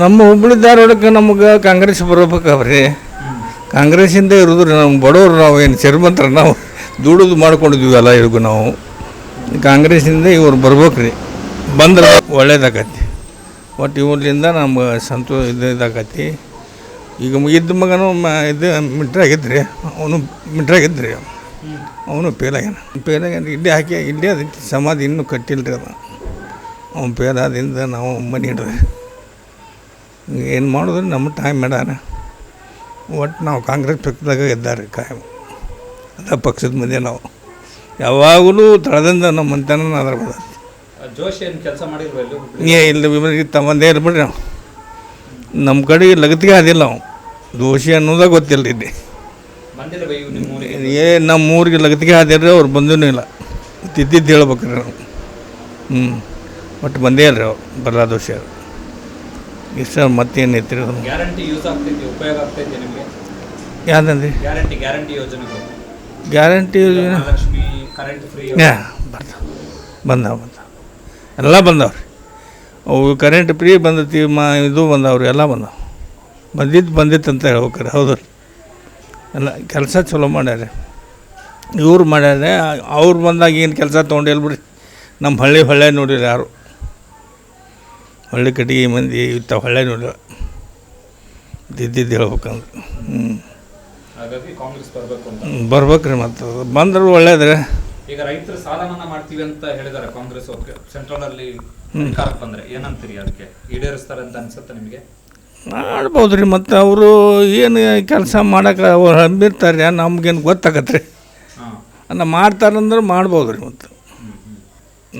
ನಮ್ಮ ಹುಬ್ಬಳ್ಳಿ ಧಾರವಾಡಕ್ಕೆ ನಮಗೆ ಕಾಂಗ್ರೆಸ್ ಬರ್ಬೇಕಾವ್ರಿ. ಕಾಂಗ್ರೆಸ್ಸಿಂದ ಇರೋದು ನಮ್ಮ ಬಡವರು ನಾವು ಏನು ಶ್ರೀಮಂತರ ನಾವು ದುಡಿದು ಮಾಡ್ಕೊಂಡಿದ್ವಿ ಅಲ್ಲ ಇವ್ರಿಗೂ ನಾವು. ಕಾಂಗ್ರೆಸ್ಸಿಂದ ಇವ್ರು ಬರ್ಬೇಕ್ರಿ. ಬಂದ್ರೆ ಒಳ್ಳೇದಾಗತ್ತೆ. ಒಟ್ಟು ಇವ್ರಿಂದ ನಮ್ಗೆ ಸಂತೋ ಇದು ಇದಾಗತ್ತೆ. ಈಗ ಇದ್ದ ಮಗನು ಇದು ಮಿಟ್ರಾಗಿದ್ರಿ ಅವನು ಮಿಟ್ರಾಗಿದ್ರಿ ಅವನು ಪೇಲಾಗ್ಯಾನ. ಪೇಲಾಗ್ಯಾನ. ಇಲ್ಲಿ ಹಾಕಿ, ಇಲ್ಲೇ ಅದಕ್ಕೆ ಸಮಾಧಿ ಇನ್ನೂ ಕಟ್ಟಿಲ್ಲ ರೀ ಅದು. ಆದಿಂದ ನಾವು ಮನೆ ಇಡ್ರಿ. ಏನು ಮಾಡಿದ್ರೆ? ನಮ್ಮ ಟೈಮ್ ಮೇಡಾನ ಒಟ್ಟು ನಾವು ಕಾಂಗ್ರೆಸ್ ಪಕ್ಷದಾಗ ಇದ್ದಾರೆ ಕಾಯಂ. ಅದ ಪಕ್ಷದ ಮಧ್ಯೆ ನಾವು. ಯಾವಾಗಲೂ ತಳದಿಂದ ನಮ್ಮ ಮಂತನ ಅದ್ರ ಬದ ಜೋಶಿ ಏನು ಕೆಲಸ ಮಾಡಿಲ್ಲ ಏ ಇಲ್ಲ ಇವ್ರಿಗೆ ತಮ್ಮಂದೇ ಇರ್ಬಿಡ್ರಿ ನಾವು ನಮ್ಮ ಕಡೆ ಲಗತ್ತಿಗೆ ಅದಿಲ್ಲ ನಾವು ದೋಷಿ ಅನ್ನೋದಾಗ ಗೊತ್ತಿಲ್ಲ ಇಲ್ಲಿ. ಏ ನಮ್ಮ ಊರಿಗೆ ಲಗತ್ತಿಗೆ ರೀ ಅವ್ರು ಬಂದೂ ಇಲ್ಲ. ತಿದ್ದಿದ್ದು ಹೇಳ್ಬೇಕ್ರಿ ನಾವು ಹ್ಞೂ ಒಟ್ಟು ಬಂದೇ ಅಲ್ರಿ ಅವ್ರು ಬರಲ್ಲ ದೋಷಿ ಅವ್ರು. ಇಷ್ಟ ಮತ್ತೇನು ಐತ್ರಿ ಅದು? ಗ್ಯಾರಂಟಿ ಯೂಸ್ ಆಗ್ತೈತಿ ಉಪಯೋಗ ಆಗ್ತೈತಿ ನಿಮಗೆ? ಯಾವ್ದಂದ್ರಿ? ಗ್ಯಾರಂಟಿ ಗ್ಯಾರಂಟಿ ಯೋಜನೆಗಳು ಗ್ಯಾರಂಟಿ ಲಕ್ಷ್ಮಿ ಕರೆಂಟ್ ಫ್ರೀ ಬರ್ತಾವ ಬಂದಾವ ಬಂದಾವ ಎಲ್ಲ ಬಂದಾವ್ರಿ. ಅವು ಕರೆಂಟ್ ಫ್ರೀ ಬಂದತಿ ಮಾ ಇದು ಬಂದಾವ್ರಿ ಎಲ್ಲ ಬಂದಾವ. ಬಂದಿದ್ದು ಬಂದಿತ್ತು ಅಂತ ಹೇಳ್ಬೇಕ್ರಿ ಹೌದು ಎಲ್ಲ ಕೆಲಸ ಚಲೋ ಮಾಡ್ಯಾರ. ಇವ್ರು ಮಾಡ್ಯಾರೆ ಅವ್ರು ಬಂದಾಗ ಏನು ಕೆಲಸ ತೊಗೊಂಡಿಲ್ಲ ಬಿಡ್ರಿ. ನಮ್ಮ ಹಳ್ಳಿ ಹೊಳ್ಳೆ ನೋಡಿರಿ ಯಾರು. ಹಳ್ಳಿ ಕಟ್ಟಿಗೆ ಮಂದಿ ಇತ್ತ ಹೊಳ್ಳೆ ನೋಡಿಲ್ಲ ಇದ್ದಿದ್ದು ಹೇಳ್ಬೇಕಂದ್ರೆ. ಹ್ಞೂ ಬರಬೇಕು ಬರ್ಬೇಕ್ರಿ ಮತ್ತು ಬಂದರೂ ಒಳ್ಳೇದ್ರಿ. ಈಗ ರೈತರು ಸಾಲ ಮನ್ನಾ ಮಾಡ್ತೀವಿ ಅಂತ ಹೇಳಿದ್ದಾರೆ ಕಾಂಗ್ರೆಸ್ ಸೆಂಟ್ರಲ್ ಅಲ್ಲಿ ಸರ್ಕಾರಕ್ಕೆ ಬಂದ್ರೆ ಏನಂತೀರಿ ಅದಕ್ಕೆ? ಈಡೇರಿಸ್ತಾರೆ ಅಂತ ಅನ್ಸುತ್ತೆ ನಿಮಗೆ? ಮಾಡ್ಬೋದು ರೀ ಮತ್ತು ಅವರು ಏನು ಕೆಲಸ ಮಾಡೋಕೆ ಅವ್ರು ಹಂಬಿರ್ತಾರೆ ನಮ್ಗೇನು ಗೊತ್ತಾಗತ್ತೆ ರೀ ಮಾಡ್ತಾರಂದ್ರೆ ಮಾಡ್ಬೋದು ರೀ ಮತ್ತು.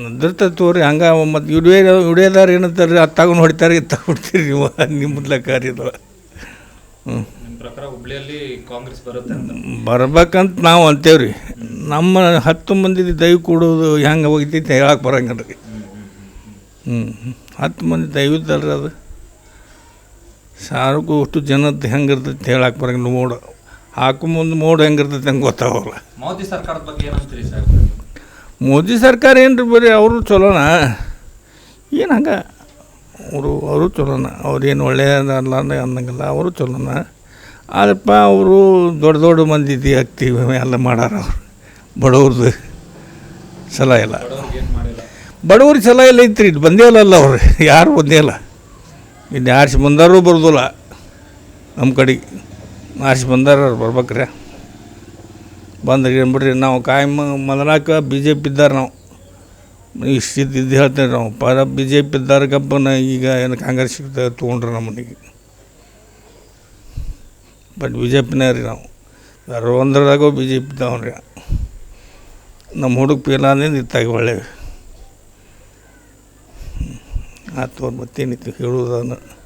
ಅದಿರ್ತದೆ ತೋರಿ ಹಂಗೆ ಮತ್ತು ಇಡೇ ಇಡೇದಾರ ಏನಂತಾರೆ ರೀ ಅದು ತಗೊಂಡು ಹೊಡಿತಾರೆ ಇದು ತಗೊಂಡ್ತೀರಿ ನೀವು. ನಿಮ್ಮ ಲೆಕ್ಕ ಇದು ಹ್ಞೂ ಹುಬ್ಳಿಯಲ್ಲಿ ಕಾಂಗ್ರೆಸ್ ಬರುತ್ತೆ ಬರ್ಬೇಕಂತ ನಾವು ಅಂತೇವೆ ರೀ ನಮ್ಮ ಹತ್ತು ಮಂದಿ ದೈವ ಕೊಡೋದು ಹೆಂಗೆ ಹೋಗ್ತೈತೆ ಹೇಳಕ್ಕೆ ಬರಂಗಿಲ್ಲ ರೀ ಹ್ಞೂ ಹತ್ತು ಮಂದಿ ದೈವದಲ್ರಿ ಅದು. ಸಾರಕ್ಕೂ ಅಷ್ಟು ಜನದ್ದು ಹೆಂಗೆ ಇರ್ತೈತೆ ಹೇಳಕ್ಕೆ ಬರಂಗಿಲ್ಲ. ಮೋಡ ಹಾಕೋ ಮುಂದೆ ಮೋಡ ಹೆಂಗೆ ಇರ್ತೈತೆ ಹಂಗೆ ಗೊತ್ತಾಗಲ್ಲ. ಮೋದಿ ಸರ್ಕಾರದ ಬಗ್ಗೆ ಏನಂತೀರಿ ಸರ್? ಮೋದಿ ಸರ್ಕಾರ ಏನು ಬರೀ ಅವರು ಚಲೋನ? ಏನು ಹಂಗೆ? ಅವರು ಅವರು ಚಲೋನ? ಅವ್ರೇನು ಒಳ್ಳೆಯದಲ್ಲ ಅನ್ನಂಗಿಲ್ಲ, ಅವರು ಚಲೋನ? ಆದಪ್ಪ ಅವರು ದೊಡ್ಡ ದೊಡ್ಡ ಮಂದಿ ಆಗ್ತೀವಿ ಎಲ್ಲ ಮಾಡಾರ ಅವರು. ಬಡವ್ರದ್ದು ಸಲ ಇಲ್ಲ. ಮಾಡಿಲ್ಲ ಸಲ ಇಲ್ಲ ಐತ್ರಿ, ಇದು ಬಂದೇ ಇಲ್ಲಲ್ಲ ಅವ್ರು. ಯಾರು ಬಂದೇ ಇಲ್ಲ. ಇನ್ನು ಆರ್ಸಿ ಬಂದಾರು ಬರೋದಿಲ್ಲ. ನಮ್ಮ ಕಡೆ. ಆರ್ಸಿ ಬಂದಾರ ಬರ್ಬೇಕ್ರಿ. ಬಂದ್ರೆ ಬಿಡ್ರಿ ನಾವು ಕಾಯಂ ಮೊದಲಾಕ ಬಿ ಜೆ ಪಿ ಇದ್ದಾರೆ ನಾವು. ಇಷ್ಟು ಇದ್ದು ಹೇಳ್ತೇವೆ ನಾವು. ಪರ ಬಿ ಜೆ ಪಿ ಇದ್ದಾರೆ ಈಗ ಏನು ಕಾಂಗ್ರೆಸ್ ತೊಗೊಂಡ್ರೆ ನಮ್ಮ ಮನೆಗೆ ಬಟ್ ಬಿ ಜೆ ಪಿನೇ ರೀ ನಾವು. ಯಾರೋ ಒಂದ್ರದಾಗೂ ಬಿ ಜೆ ಪಿ ಇದ್ದಾವ್ರಿ ನಮ್ಮ ಹುಡುಗ ಪೀಲಾನಿಂದ ಇತ್ತಾಗ ಒಳ್ಳೆ. ಆತು ಮತ್ತೇನಿತ್ತು ಹೇಳುವುದನ್ನು